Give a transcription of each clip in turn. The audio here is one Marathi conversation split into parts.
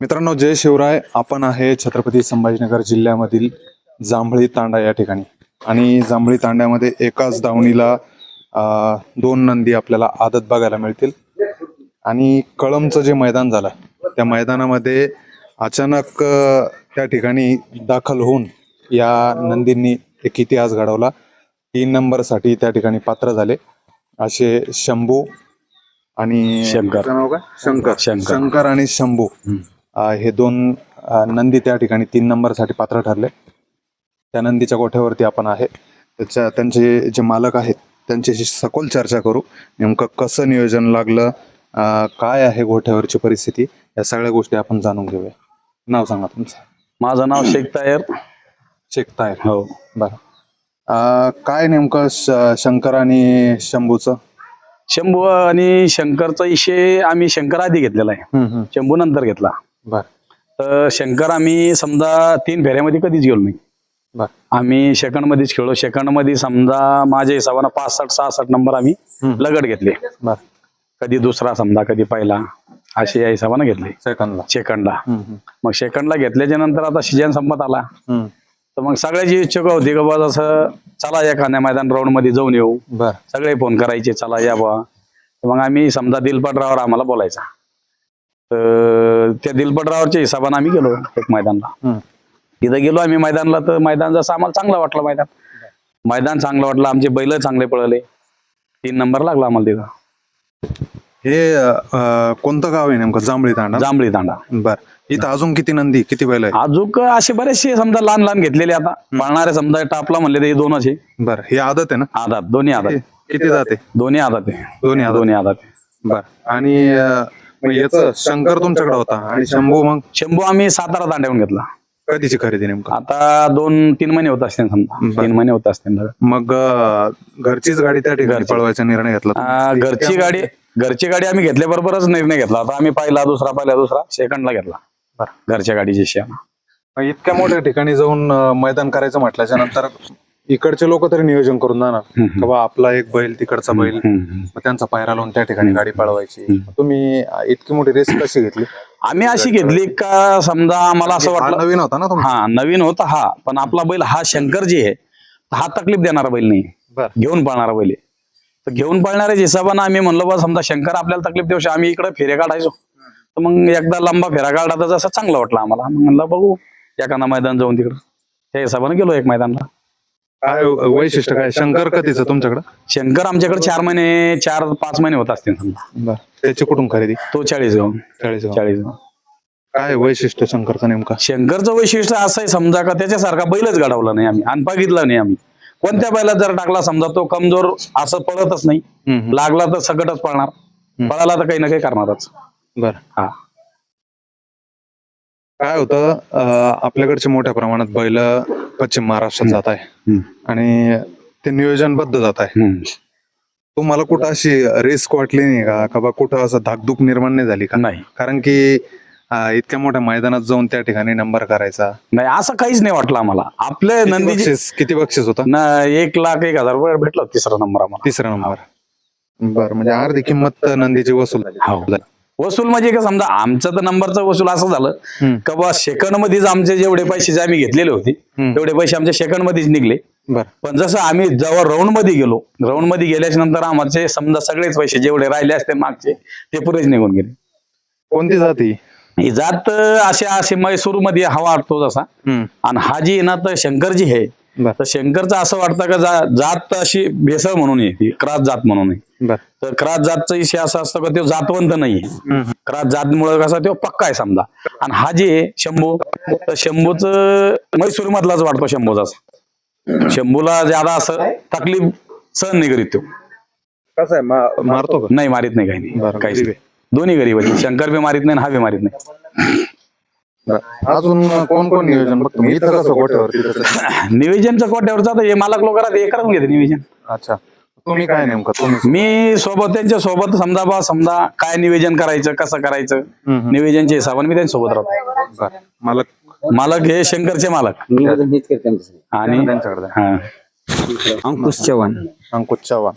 मित्रांनो जय शिवराय. आपण आहे छत्रपती संभाजीनगर जिल्ह्यामधील जांभळी तांडा या ठिकाणी. आणि जांभळी तांड्यामध्ये एकाच दावणीला दोन नंदी आपल्याला आदत बघायला मिळतील. आणि कळमचं जे मैदान झालं त्या मैदानामध्ये अचानक त्या ठिकाणी दाखल होऊन या नंदींनी एक इतिहास घडवला. तीन नंबरसाठी त्या ठिकाणी पात्र झाले असे शंभू आणि शंकर. शंकर. शंकर. आणि शंभू. हे दोन नंदी त्या ठिकाणी तीन नंबरसाठी पात्र ठरले. त्या नंदीच्या गोठ्यावरती आपण आहे. त्याच्या त्यांचे जे मालक आहेत त्यांच्याशी सखोल चर्चा करू. नेमकं कसं नियोजन लागलं काय आहे गोठ्यावरची परिस्थिती या सगळ्या गोष्टी आपण जाणून घेऊया. नाव सांगा तुमचं. माझं नाव शेख तायर. शेकता आहे हो. बरं. काय नेमकं शंकर आणि शंभूचं? शंभू आणि शंकरचा विषय आम्ही शंकर आधी घेतलेला आहे. शंभू नंतर घेतला. बरं. तर शंकर आम्ही समजा तीन फेऱ्यामध्ये कधीच गेलो नाही. बरं. आम्ही सेकंड मध्येच खेळलो. सेकंडमध्ये समजा माझ्या हिशोबानं पासष्ट सहासष्ट नंबर आम्ही हम्म. लगट घेतले. बरं. कधी दुसरा समजा कधी पहिला असे या हिशोबानं घेतले. सेकंदला सेकंडला. हम्म. मग सेकंडला घेतल्याच्या नंतर आता सीजन संपत आला. तर मग सगळ्याची इच्छुक होती का बा जसं चला एखाद्या मैदान राऊंडमध्ये जाऊन येऊ. बरं. सगळे फोन करायचे चला या बा तर मग आम्ही समजा दिलपटरावर आम्हाला बोलायचा. तर त्या दिलपटरावरच्या हिशोबाने आम्ही गेलो एक मैदानला. तिथं गेलो आम्ही मैदानला तर मैदान जसं आम्हाला चांगलं वाटलं मैदान. मैदान चांगलं वाटलं आमचे बैल चांगले पळले. तीन नंबर लागला आम्हाला तिथं. हे अं, कोणतं गाव आहे नेमकं? जांभळी तांडा? जांभळी तांडा. बर. इथं अजून किती नंदी किती बैल आहे अजूक असे बरेचसे समजा लहान लहान घेतलेले आता. पळणारे समजा टापला म्हणले तर हे दोनच आहे. बर. ही आदत आहे ना? आधात दोन्ही आधात किती जाते? दोन्ही आधात आहे. दोन्ही आदत. दोन्ही आधात आहे. बर. आणि अं, मग याचं शंकर तुमच्याकडे होता आणि शंभू मग? शंभू आम्ही सातारा तांड्याहून घेतला. कधीची खरेदी नेमकं? आता दोन तीन महिने होत असतील समजा. तीन महिने होत असतील मग अं, घरचीच गाडी त्या ठिकाणी पळवायचा निर्णय घेतला तुम्ही? घरची गाडी घरची गाडी आम्ही घेतल्याबरोबरच निर्णय घेतला. आता आम्ही पहिला दुसरा पहिला दुसरा सेकंडला घेतला. बरं. घरच्या गाडीची मग इतक्या मोठ्या ठिकाणी जाऊन अं, मैदान करायचं म्हटल्याच्या नंतर इकडचे लोक तरी नियोजन करून जाणार. का बा आपला एक बैल तिकडचा बैल. मग त्यांचा पायरा लावून त्या ठिकाणी गाडी पळवायची. तुम्ही इतकी मोठी रेस कशी घेतली? आम्ही अशी घेतली का समजा आम्हाला असं वाटलं नवीन होता ना तुम्ही हा नवीन होता हा. पण आपला बैल हा शंकर जी आहे हा तकलीफ देणारा बैल नाही. घेऊन पळणारा बैल आहे. तर घेऊन पळणाऱ्या हिशोबानं आम्ही म्हणलो बा समजा शंकर आपल्याला तकलीफ देऊ शकतो. आम्ही इकडे फेऱ्या काढायचो. तर मग एकदा लंबा फेरा काढला तर जसं चांगलं वाटलं आम्हाला. म्हणलं बघू एखादा मैदान जाऊन तिकडं. त्या हिशोबानं गेलो एक मैदानला. काय वैशिष्ट्य काय? शंकर कधीच तुमच्याकडं? शंकर आमच्याकडे चार महिने चार पाच महिने होत असतील समजा. त्याची कुठून खरेदी? तो चाळीस गाव चाळीस चाळीस गाव काय वैशिष्ट्य शंकरचं नेमका? शंकरचं वैशिष्ट्य असं आहे समजा का त्याच्यासारखा बैलच घडवला नाही आम्ही. आणि बघितला नाही आम्ही. कोणत्या बैलात जर टाकला समजा तो कमजोर असं पळतच नाही. लागला तर सकटच पळणार. पळाला तर काही ना काही करणारच. बर. हा. काय होतं अं, आपल्याकडचे मोठ्या प्रमाणात बैल पश्चिम महाराष्ट्रात जात आहे. आणि ते नियोजनबद्ध जात आहे. तुम्हाला कुठं अशी रिस्क वाटली नाही का? का बा कुठं असं धाकधूक निर्माण नाही झाली का? नाही. कारण की इतक्या मोठ्या मैदानात जाऊन त्या ठिकाणी नंबर करायचा. नाही असं काहीच नाही वाटलं आम्हाला. आपले किती नंदीजी बक्षीस? किती बक्षीस होता? न एक लाख एक हजार रुपये भेटला तिसरा नंबर आम्हाला. तिसरा नंबर बर म्हणजे अर्धी किंमत नंदीची वसूल झाली. हो. वसूल म्हणजे का समजा आमचं तर नंबरचं वसूल असं झालं. का बा सेकंड मध्येच आमचे जेवढे पैसे जे आम्ही घेतलेले होते. तेवढे पैसे आमच्या सेकंड मध्येच निघले पण जसं आम्ही जेव्हा राऊंडमध्ये गेलो राऊंडमध्ये गेल्याच्यानंतर आमचे समजा सगळेच पैसे जेवढे राहिले असते मागचे ते पुरेच निघून गेले कोणती जाती ही जात असे असे मैसूरमध्ये हवा वाटतो जसा. आणि हा जी ना तर शंकरजी आहे तर शंकरचं असं वाटतं का जा- जात अशी भेसळ म्हणून आहे ती क्रास जात म्हणून आहे. तर क्रास जातचा विषय असा असतो का तो जातवंत नाहीये क्रास जातमुळे कसा तो पक्का आहे समजा. आणि हा जे शंभू तर शंभूच मैसूर मधलाच वाटतो शंभूचा. शंभूला ज्यादा असं तकलीफ सहन नाही करीत तो. कसं आहे मारतो का? नाही मारित नाही काही नाही. नाही. दोन्ही गरीब आहे शंकर बी मारित नाही हा बी मारित नाही. अजून कोण कोण नियोजन? बघतो मी इथं कसं गोठ्यावर तिथं कसं? निवेदनचं कोट्यावर जातं हे मालक लोक हे करून घेते निवेदन अच्छा. तुम्ही काय नेमकं? तुम्ही मी सोबत त्यांच्यासोबत समजा बा समजा काय निवेदन करायचं कसं करायचं हम्म. निवेदनच्या हिशोबाने मी त्यांच्यासोबत राहतो. बरं. मला मालक हे शंकरचे मालक. हेच करते आणि त्यांच्याकडे द्या. हा. अंकुश चव्हाण. अंकुश चव्हाण.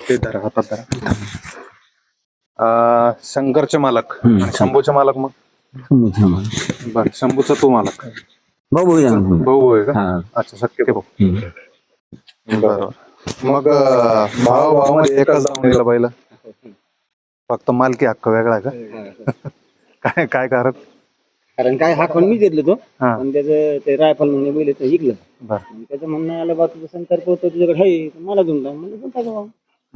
ते धरा हातात धरा. अं, शंकरचे मालक आणि शंभूचे मालक मग? बर शंभूचा तू मालक भाऊ भाऊ जाणार. भाऊ आहे का? हा. अच्छा सख्य भाऊ. बरोबर मग भावा भावामध्ये एकाच दावणीला बैल फक्त मालकी हक्क वेगळा आहे का? काय काय कारण? कारण काय हा कोण मी घेतलं तो. हा. पण त्याचं ते रायफल म्हणून बैल तर बर. त्याचं म्हणणं आलं बा तुझं संतर पोहतो तुझ्याकडे आहे तर मला देऊन टाक म्हणजे देऊन टाका.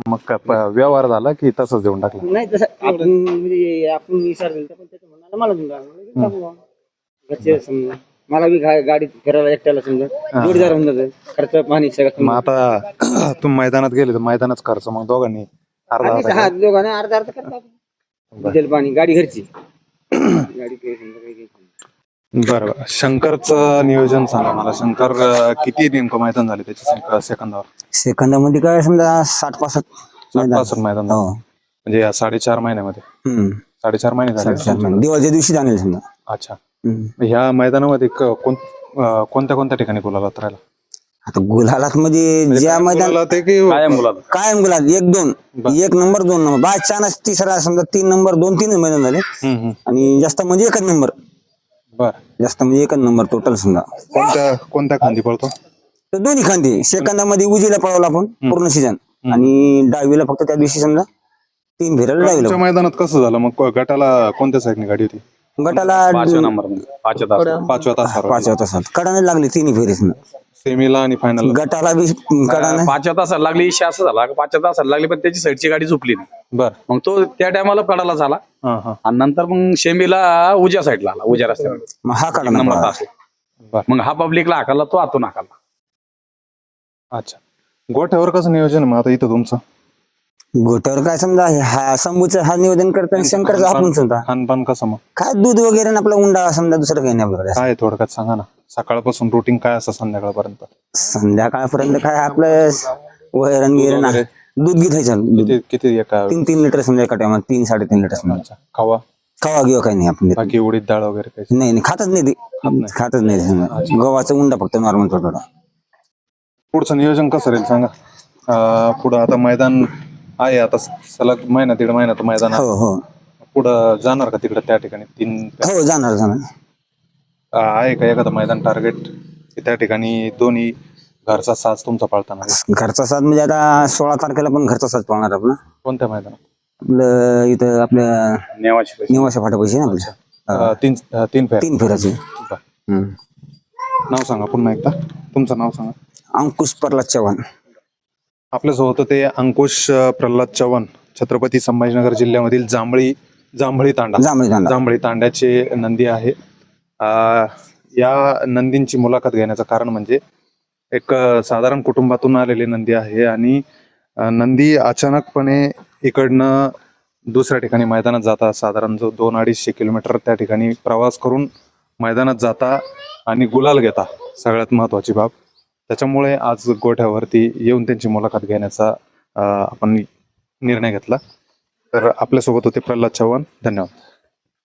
मग काय प- व्यवहार झाला की तसंच देऊन टाकला? नाही तसं आपण म्हणजे आपण विचार केला पण त्याचं म्हणणं आलं मला देऊन टाका म्हणजे देऊन टाकू बा. घरचे समजा मला बी गा- गाडीत फिरायला एकट्याला समजा जोडीदार होऊन जातं. खर्च पाणी सगळं मग आता तुम्ही मैदानात गेले तर मैदानाच खर्च मग दोघांनी अर्धा आणि अर्धा हा दोघांना अर्धा अर्धा करता डिझेल पाणी गाडी घरची. गाडी काही समजा काही बरं बरं. शंकरचं नियोजन सांगा मला. शंकर अं, किती नेमकं मैदान झाले त्याच्या सेकंदावर? सेकंदामध्ये काय समजा साठ पासष्ट साठ पासष्ट मैदान झाले. हो. म्हणजे या साडेचार महिन्यामध्ये? हम्म. साडेचार महिने झाले महिने. दिवाळीच्या दिवशी जाणार समजा. अच्छा. हम्म. ह्या मैदानामध्ये क- कोण अं, कोणत्या कोणत्या ठिकाणी बोलायला राहिला? आता गुलालात म्हणजे ज्या मैदान की कायम गुलाल एक दोन. एक नंबर दोन नंबर. बाय चानस तिसरा समजा तीन नंबर दोन तीन मैदान झाले. हम्म, हम्म. आणि जास्त म्हणजे एकच नंबर. बर. जास्त म्हणजे एकच नंबर टोटल समजा. कोणत्या कोणत्या खांदी पळतो? तर दोन्ही खांदे. सेकंदामध्ये उजीला पळवला आपण पूर्ण सीझन आणि डावीला फक्त त्या दिवशी समजा तीन फेऱ्याला डावीला तुमच्या मैदानात कसं झालं? मग गटाला कोणत्या साईडने गाडी होती? गटाला पाचव्या नंबर पाचव्या तास पाचव्या तासावर पाचव्या तासात. कडाने लागली तिन्ही फेरी सेमीला आणि फायनल गटाला बी कडाने पाचव्या तासाला लागली इशा असं झाला. पाचव्या तासाला लागली पण त्याची साईडची गाडी झोपली नाही. बर. मग तो त्या टायमाला कडाला झाला. आणि नंतर मग शेमीला उज्या साईडला आला उज्या रस्त्यावर मग हा नंबर बर. मग हा पब्लिकला हाकाला तो आतून हाकाला अच्छा. गोठ्यावर कसं नियोजन आहे मग आता इथं तुमचं? गोट्यावर काय समजा हे हा शंभूचं हा निवेदन करताना शंकरचं आपण समजा. खानपान कसं मग? काय दूध वगैरे आणि आपला उंडा समजा दुसरं काही नाही आपल्याकडे काय आहे थोडक्यात सांगा ना. सकाळपासून रुटीन काय असतं संध्याकाळपर्यंत? संध्याकाळपर्यंत काय आपलं वैरण गिरण वगैरे? दूध घ्यायचं दूध. किती किती एका तीन तीन लिटर समजा एका टायमात तीन साडेतीन लिटर समजा. खावा? खावा गिवा काही नाही आपण देत. बाकी उडीद डाळ वगैरे काही? नाही नाही खातच नाही ते. खातच नाही ते समजा. गव्हाचा उंडा फक्त नॉर्मल थोडा थोडा. पुढचं नियोजन कसं राहील सांगा? अं, पुढं आता मैदान आहे आता सलग महिना दीड महिना तर मैदान आहे. हो हो. पुढं जाणार का तिकडे त्या ठिकाणी? तीन हो जाणार जाणार. अं, आहे का एखादं मैदान टार्गेट त्या ठिकाणी दोन्ही घरचा साज तुमचा पाळताना? घरचा साज म्हणजे आता सोळा तारखेला पण घरचा साज पाहणार आपला कोणत्या मैदानात? आपलं इथं आपल्या नेवाची पैसे. निवासा फाटा पैसे ना आपल्या अं, तीन तीन फेर तीन फेराचे. हम्म. नाव सांगा पुन्हा एकदा. तुमचं नाव सांगा. अंकुश प्रल्हाद चव्हाण. आपल्यासोबत होते अंकुश अं, प्रल्हाद चव्हाण छत्रपती संभाजीनगर जिल्ह्यामधील जांभळी जांभळी तांडा. जांभळी जांभळी तांड्याचे नंदी आहे. अं, या नंदींची मुलाखत घेण्याचं कारण म्हणजे एक साधारण कुटुंबातून आलेली नंदी आहे आणि नंदी अचानकपणे इकडनं दुसऱ्या ठिकाणी मैदानात जाता साधारण जो दोन अडीचशे किलोमीटर त्या ठिकाणी प्रवास करून मैदानात जाता आणि गुलाल घेता सगळ्यात महत्वाची बाब. त्याच्यामुळे आज गोठ्यावरती येऊन त्यांची मुलाखत घेण्याचा आपण निर्णय घेतला. तर आपल्यासोबत होते प्रल्हाद चव्हाण. धन्यवाद.